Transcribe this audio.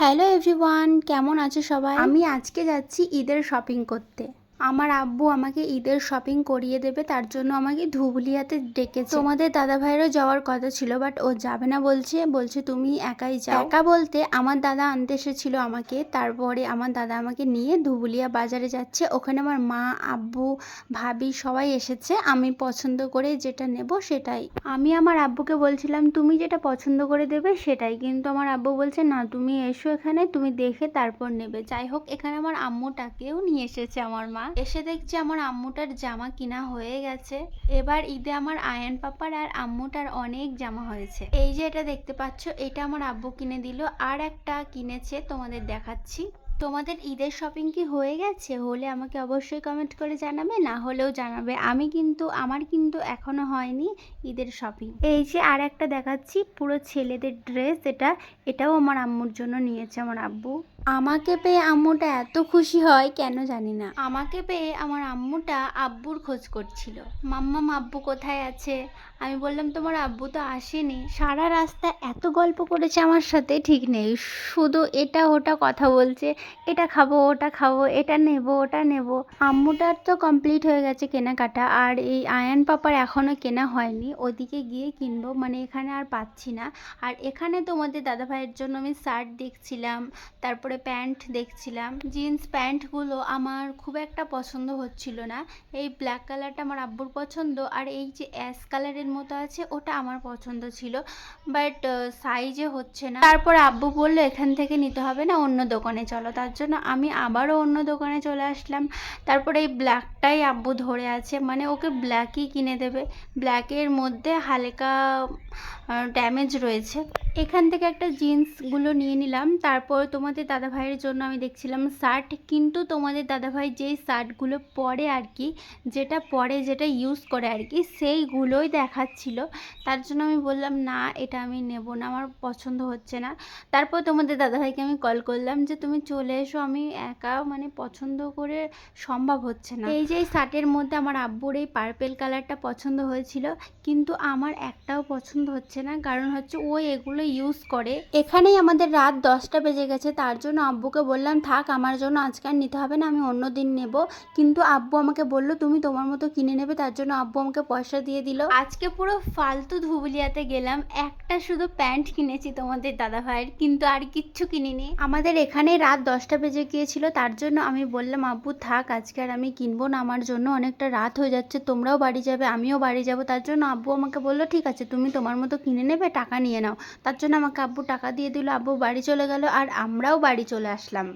Hello everyone কেমন আছে সবাই? আমি আজকে যাচ্ছি ঈদের শপিং করতে। আমার আব্বু আমাকে ঈদের শপিং করিয়ে দেবে তার জন্য আমাকে ধুবুলিয়াতে ডেকেছে। তোমাদের দাদা ভাইয়েরও যাওয়ার কথা ছিল বাট ও যাবে না বলছে বলছে তুমি একাই যাও। একা বলতে আমার দাদা আনতে এসেছিল আমাকে তারপরে আমার দাদা আমাকে নিয়ে ধুবুলিয়া বাজারে যাচ্ছে। ওখানে আমার মা আব্বু ভাবি সবাই এসেছে আমি পছন্দ করে যেটা নেব সেটাই। আমি আমার আব্বুকে বলছিলাম তুমি যেটা পছন্দ করে দেবে সেটাই। কিন্তু আমার আব্বু বলছে না তুমি এসো এখানে তুমি দেখে তারপর নেবে। যাই হোক এখানে আমার আম্মুটাকেও নিয়ে এসেছে আমার মা। এসে দেখছি আমার আম্মুটার জামা কিনা হয়ে গেছে। এবার ঈদে আমার আয়ন পাপার আর আম্মুটার অনেক জামা হয়েছে। এই যে এটা দেখতে পাচ্ছ, এটা আমার আব্বু কিনে দিল। আর একটা কিনেছে, তোমাদের দেখাচ্ছি। তোমাদের ঈদের শপিং কি হয়ে গেছে? হলে আমাকে অবশ্যই কমেন্ট করে জানাবে, না হলেও জানাবে। আমি কিন্তু, আমার কিন্তু এখনও হয়নি ঈদের শপিং এই যে আর একটা দেখাচ্ছি, পুরো ছেলেদের ড্রেস এটা, এটাও আমার আম্মুর জন্য নিয়েছে আমার আব্বু। আমাকে পেয়ে আম্মুটা এত খুশি হয়, কেন জানি না। আমাকে পেয়ে আমার আম্মুটা আব্বুর খোঁজ করছিল। মাম্মাম, আব্বু কোথায় আছে? আমি বললাম, তোমার আব্বু তো আসেনি। সারা রাস্তা এত গল্প করেছে আমার সাথে, ঠিক নেই। শুধু এটা ওটা কথা বলছে, এটা খাব, ওটা খাব, এটা নেব, ওটা নেব। আম্মুটার তো কমপ্লিট হয়ে গেছে কেনাকাটা, আর এই আয়ান পাপার এখনও কেনা হয়নি। ওদিকে গিয়ে কিনবো মানে এখানে আর পাচ্ছি না। আর এখানে তোমাদের দাদা ভাইয়ের জন্য আমি শার্ট দেখছিলাম, তারপরে প্যান্ট দেখছিলাম। জিন্স প্যান্টগুলো আমার খুব একটা পছন্দ হচ্ছিল না। এই ব্ল্যাক কালারটা আমার আব্বুর পছন্দ, আর এই যে অ্যাশ কালারের মতো আছে, ওটা আমার পছন্দ ছিল। বাট সাইজে হচ্ছে না। তারপর আব্বু বলল, এখান থেকে নিতে হবে না, অন্য দোকানে চলো। তার জন্য আমি আবারও অন্য দোকানে চলে আসলাম। তারপরে এই ব্ল্যাকটাই আব্বু ধরে আছে। মানে ওকে ব্ল্যাকই কিনে দেবে। ব্ল্যাকের মধ্যে হালকা ড্যামেজ রয়েছে। এখান থেকে একটা জিন্সগুলো নিয়ে নিলাম। তারপর তোমাদের দাদা ভাইয়ের জন্য আমি দেখছিলাম শার্ট। কিন্তু তোমাদের দাদা ভাই যেই শার্টগুলো পরে আর কি, যেটা পরে যেটা ইউজ করে আর কি, সেইগুলোই দেখাচ্ছিল। তার জন্য আমি বললাম, না, এটা আমি নেব না, আমার পছন্দ হচ্ছে না। তারপর তোমাদের দাদাভাইকে আমি কল করলাম যে, তুমি চলে এসো, আমি একা মানে পছন্দ করে সম্ভব হচ্ছে না। এই যে, এই শার্টের মধ্যে আমার আব্বুর এই পার্পেল কালারটা পছন্দ হয়েছিল, কিন্তু আমার একটাও পছন্দ হচ্ছে না, কারণ হচ্ছে ও এগুলো ইউজ করে। এখানেই আমাদের রাত দশটা বেজে গেছে, তার জন্য আব্বুকে বললাম, থাক, আমার জন্য আজকে আর নিতে হবে না, আমি অন্য দিন নেব। কিন্তু আব্বু আমাকে বলল, তুমি তোমার মতো কিনে নেবে, তার জন্য আব্বু আমাকে পয়সা দিয়ে দিল। আজকে পুরো ফালতু ধুবুলিয়াতে গেলাম, একটা শুধু প্যান্ট কিনেছি তোমাদের দাদা ভাইয়ের কিন্তু আর কিচ্ছু কিনিনি। আমাদের এখানে রাত দশটা বেজে গিয়েছিল, তার জন্য আমি বললাম, আব্বু, থাক, আজকে আর আমি কিনবো না, আমার জন্য অনেকটা রাত হয়ে যাচ্ছে, তোমরাও বাড়ি যাবে, আমিও বাড়ি যাব। তার জন্য আব্বু আমাকে বলল, ঠিক আছে, তুমি তোমার মতো কিনে নেবে, টাকা নিয়ে নাও। তার জন্য আমাকে আব্বু টাকা দিয়ে দিল, আব্বু বাড়ি চলে গেল, আর আমরাও বাড়ি চলে আসলাম।